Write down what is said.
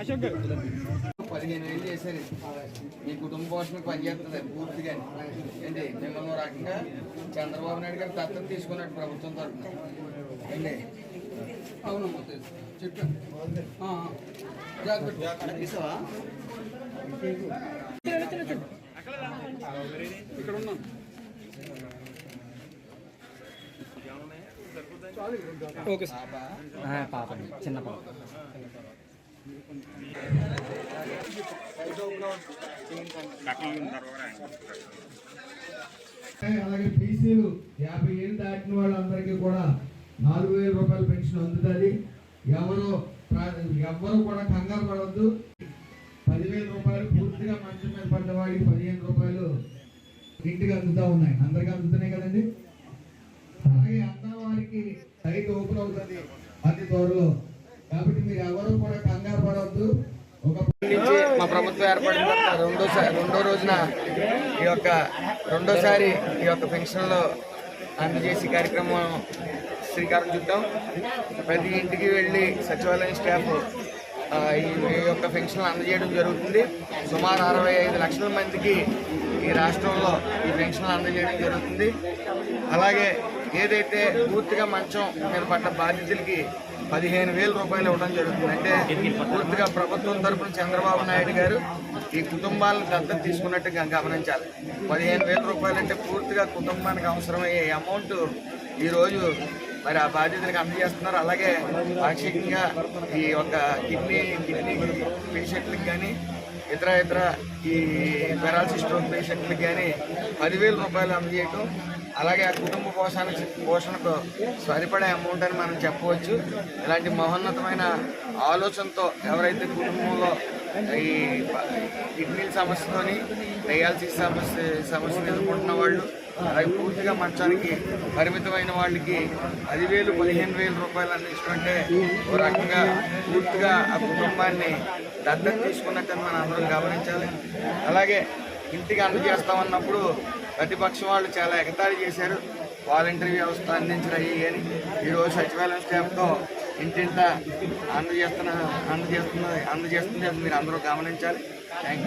అశోక్ గారు పదిహేను వేలు చేశారు మీ కుటుంబ పోషణకు పనిచేస్తుంది పూర్తిగా ఏంటి మిమ్మల్ని రకంగా చంద్రబాబు నాయుడు గారు దత్తత తీసుకున్నట్టు ప్రభుత్వం తరఫున అండి అవును తెలుసు చెప్పాను జాగ్రత్త ఇక్కడ ఉన్నాం ఓకే పాప చిన్న పాప అలాగే బీసీలు యాభై ఏళ్ళు దాటిన వాళ్ళందరికీ కూడా నాలుగు వేల రూపాయల పెన్షన్ అందుతుంది ఎవరు ప్రా- ఎవరు కూడా కంగారు పడవద్దు పదివేల రూపాయలు మంచం మీద పడ్డవాడికి పదిహేను రూపాయలు ఇంటికి అందుతా ఉన్నాయి. అందరికి అందుతున్నాయి కదండి? అలాగే అన్నవారికి సైట్ ఓపెన్ అవుతుంది అతి త్వరలో. కాబట్టి మీరు ఎవరు కూడా కంగారు పడవద్దు. ఒక నుంచి మా ప్రభుత్వం ఏర్పడిన తర్వాత రెండోసారి రెండో రోజున ఈ యొక్క రెండోసారి ఈ యొక్క పెన్షన్లో అందజేసి కార్యక్రమం శ్రీకారం చుట్టాం. ప్రతి ఇంటికి వెళ్ళి సచివాలయం స్టాఫ్ ఈ యొక్క పెన్షన్లు అందజేయడం జరుగుతుంది. సుమారు అరవై ఐదు లక్షల మందికి ఈ రాష్ట్రంలో ఈ పెన్షన్లు అందజేయడం జరుగుతుంది. అలాగే ఏదైతే పూర్తిగా మంచం మీద పడ్డ బాధితులకి పదిహేను వేల రూపాయలు ఇవ్వడం జరుగుతుంది. అంటే పూర్తిగా ప్రభుత్వం తరపున చంద్రబాబు నాయుడు గారు ఈ కుటుంబాలను దత్తత తీసుకున్నట్టు గమనించాలి. పదిహేను వేల రూపాయలు అంటే పూర్తిగా కుటుంబానికి అవసరమయ్యే అమౌంట్ ఈరోజు మరి ఆ బాధ్యతలకు అందజేస్తున్నారు. అలాగే పాక్షికంగా ఈ యొక్క కిడ్నీ కిడ్నీ పేషెంట్లకు కానీ ఇతర ఇతర ఈ పెరాలసిస్ స్ట్రోక్ పేషెంట్లకు కానీ పదివేల రూపాయలు అందజేయటం. అలాగే ఆ కుటుంబ పోషణ పోషణకు సరిపడే అమౌంట్ అని మనం చెప్పవచ్చు. ఇలాంటి మహోన్నతమైన ఆలోచనతో ఎవరైతే కుటుంబంలో ఈ కిడ్నీ సమస్యతోని డయాలసిస్ సమస్య సమస్యను ఎదుర్కొంటున్న వాళ్ళు అవి పూర్తిగా మంచానికి పరిమితమైన వాళ్ళకి పది వేలు పదిహేను వేల రూపాయలు అందించుకుంటే ఒక రకంగా పూర్తిగా ఆ కుటుంబాన్ని దత్తత తీసుకున్నట్టు మనం అందరం గమనించాలి. అలాగే ఇంటికి అందజేస్తామన్నప్పుడు ప్రతిపక్షం వాళ్ళు చాలా ఎగతాళి చేశారు. వాలంటరీ వ్యవస్థ అందించడం అయ్యి అని ఈరోజు సచివాలయం స్టాఫ్తో ఇంటింట అందజేస్తున్న అందజేస్తున్న అందజేస్తుంది అని మీరు అందరూ గమనించాలి. Thank you